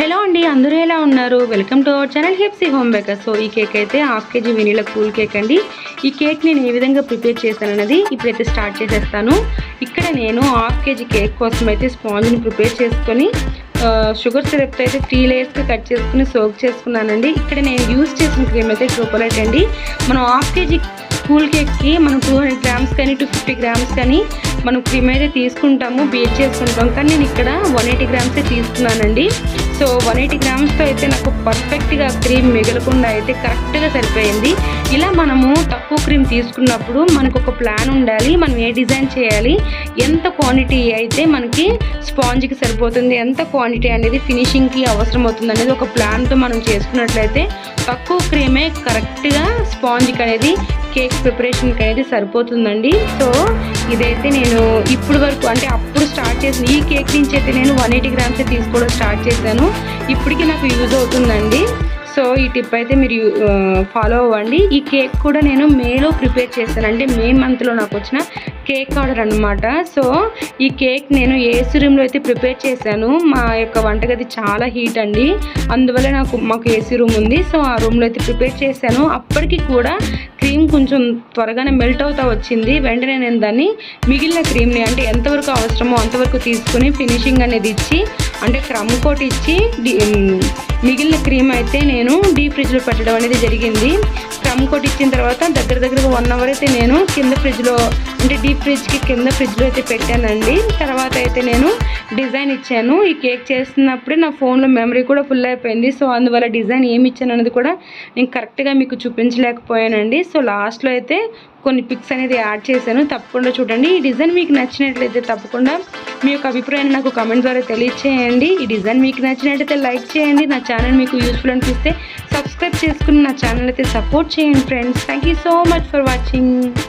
Hello అండి అందరూ ఎలా ఉన్నారు? Welcome to our channel Hepsi home baker so ఈ కేక్ అయితే half KG vanilla cool cake అండి. ఈ కేక్ నేను ఏ విధంగా ప్రిపేర్ చేశానన్నది ఇప్పుడైతే స్టార్ట్ చేసేస్తాను. ఇక్కడ నేను హాఫ్ కేజీ కేక్ కోసం అయితే స్పాంజ్ని ప్రిపేర్ చేసుకొని షుగర్ సిరప్ అయితే త్రీ లేయర్స్గా కట్ చేసుకుని సోక్ చేసుకున్నానండి. ఇక్కడ నేను యూస్ చేసిన క్రీమ్ అయితే చూపలేట్ అండి. మనం హాఫ్ కేజీ కూల్ కేక్కి మనం టూ హండ్రెడ్ గ్రామ్స్ కానీ టూ ఫిఫ్టీ గ్రామ్స్ కానీ మనం క్రీమ్ అయితే తీసుకుంటాము బీట్ చేసుకుంటాం. కానీ నేను ఇక్కడ వన్ ఎయిటీ గ్రామ్సే తీసుకున్నానండి. సో వన్ ఎయిటీ గ్రామ్స్తో అయితే నాకు పర్ఫెక్ట్గా క్రీమ్ మిగలకుండా అయితే కరెక్ట్గా సరిపోయింది. ఇలా మనము తక్కువ క్రీమ్ తీసుకున్నప్పుడు మనకు ఒక ప్లాన్ ఉండాలి. మనం ఏ డిజైన్ చేయాలి? ఎంత క్వాంటిటీ అయితే మనకి స్పాంజ్కి సరిపోతుంది ఎంత క్వాంటిటీ అనేది ఫినిషింగ్కి అవసరం అవుతుంది అనేది ఒక ప్లాన్తో మనం చేసుకున్నట్లయితే తక్కువ క్రీమే కరెక్ట్గా స్పాంజ్కి అనేది కేక్ ప్రిపరేషన్కి అనేది సరిపోతుందండి. సో ఇదైతే నేను ఇప్పుడు వరకు అంటే అప్పుడు స్టార్ట్ చేసిన ఈ కేక్ నుంచి అయితే నేను వన్ ఎయిటీ గ్రామ్స్ తీసుకోవడం స్టార్ట్ చేశాను. ఇప్పటికీ నాకు యూజ్ అవుతుందండి. సో ఈ టిప్ అయితే మీరు ఫాలో అవ్వండి. ఈ కేక్ కూడా నేను మేలో ప్రిపేర్ చేశాను. అంటే మే మంత్లో నాకు వచ్చిన కేక్ ఆర్డర్ అనమాట సో ఈ కేక్ నేను ఏసీ రూమ్లో అయితే ప్రిపేర్ చేశాను. మా యొక్క వంటగది చాలా హీట్ అండి. అందువల్ల నాకు మాకు ఏసీ రూమ్ ఉంది. సో ఆ రూమ్లో అయితే ప్రిపేర్ చేశాను. అప్పటికి కూడా క్రీమ్ కొంచెం త్వరగానే మెల్ట్ అవుతా వచ్చింది. వెంటనే నేను దాన్ని మిగిలిన క్రీమ్ని అంటే ఎంతవరకు అవసరమో అంతవరకు తీసుకుని ఫినిషింగ్ అనేది ఇచ్చి అంటే క్రమ్ కోట్ ఇచ్చి డి- మిగిలిన క్రీమ్ అయితే నేను డీప్ ఫ్రిడ్జ్లో పెట్టడం అనేది జరిగింది. క్రమ్ కోట్ ఇచ్చిన తర్వాత దగ్గర దగ్గరగా వన్ అవర్ అయితే నేను కింద ఫ్రిడ్జ్లో అంటే డీప్ ఫ్రిడ్జ్కి కింద ఫ్రిడ్జ్లో అయితే పెట్టానండి. తర్వాత అయితే నేను డిజైన్ ఇచ్చాను. ఈ కేక్ చేస్తున్నప్పుడే నా ఫోన్లో మెమరీ కూడా ఫుల్ అయిపోయింది. సో అందువల్ల డిజైన్ ఏమి ఇచ్చాను అనేది కూడా నేను కరెక్ట్గా మీకు చూపించలేకపోయానండి. సో లాస్ట్లో అయితే కొన్ని పిక్స్ అనేది యాడ్ చేశాను. తప్పకుండా చూడండి. ఈ డిజైన్ మీకు నచ్చినట్లయితే తప్పకుండా మీ యొక్క అభిప్రాయాన్ని నాకు కమెంట్ ద్వారా తెలియచేయండి. ఈ డిజైన్ మీకు నచ్చినట్లయితే లైక్ చేయండి. నా ఛానల్ మీకు యూస్ఫుల్ అనిపిస్తే సబ్స్క్రైబ్ చేసుకుని నా ఛానల్ అయితే సపోర్ట్ చేయండి friends. Thank you so much for watching.